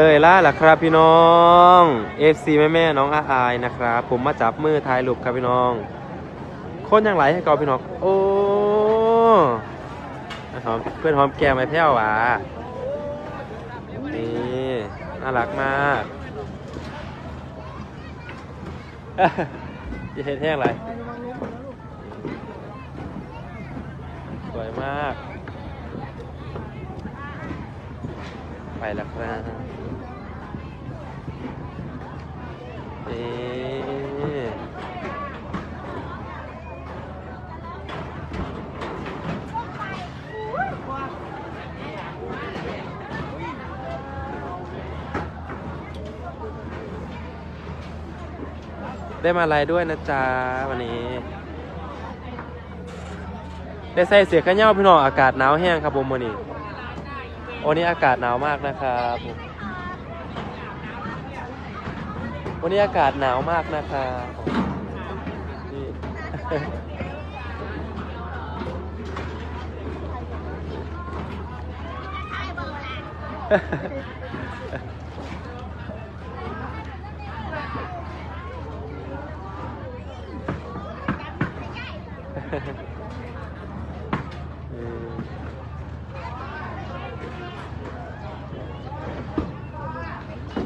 เตยล่าล่ะครับพี่น้อง FC แม่แม่ๆน้องอาอายนะครับผมมาจับมือถ่ายรูปครับพี่น้องคนยังไหลให้เกาพี่น้องโอ้หอมเพื่อนหอมแก้มไอ้แพ้วหวานี่น่ารักมากจะเห็นแห้งไรสวยมาก ไปแล้วครับ นี่ได้มาอะไรด้วยนะจ๊ะวันนี้ ได้ใส่เสื้อกันเหย้าพี่น้องอากาศหนาวแห้งครับผมวันนี้วันนี้อากาศหนาวมากนะครับผม วันนี้อากาศหนาวมากนะครับนี่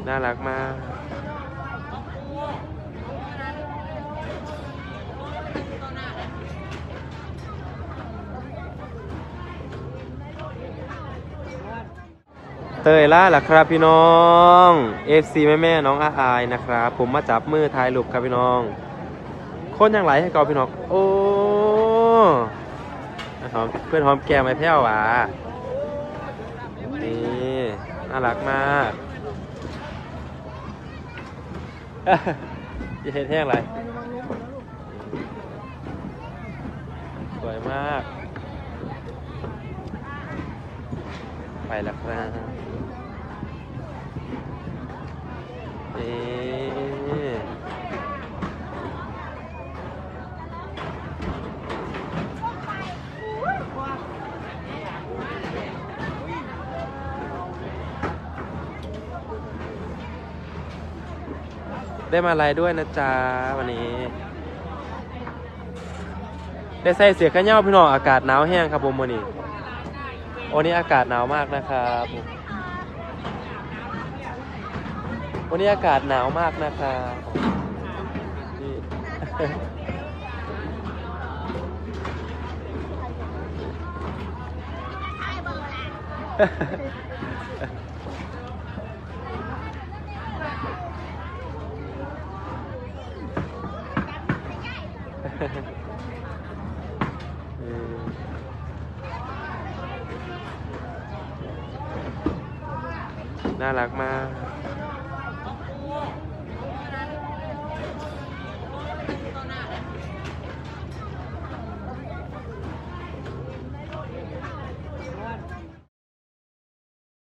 น่ารักมาก เตยล่าล่ะครับพี่น้อง FC แม่แม่น้องอาอายนะครับ ผมมาจับมือถ่ายรูปครับพี่น้องคนยังไหลให้กาพี่น้อง โอ้หอมเพื่อนหอมแก้มไอ้แพ้วหวานี่น่ารักมาก จะเห็นแห้งไรสวยมาก ไปแล้วครับเอ๊ ได้มาอะไรด้วยนะจ๊ะวันนี้ ได้ใส่เสื้อกันเหย้าพี่น้องอากาศหนาวแห้งครับผมวันนี้วันนี้อากาศหนาวมากนะครับวันนี้อากาศหนาวมากนะครับนี่ น่ารักมาก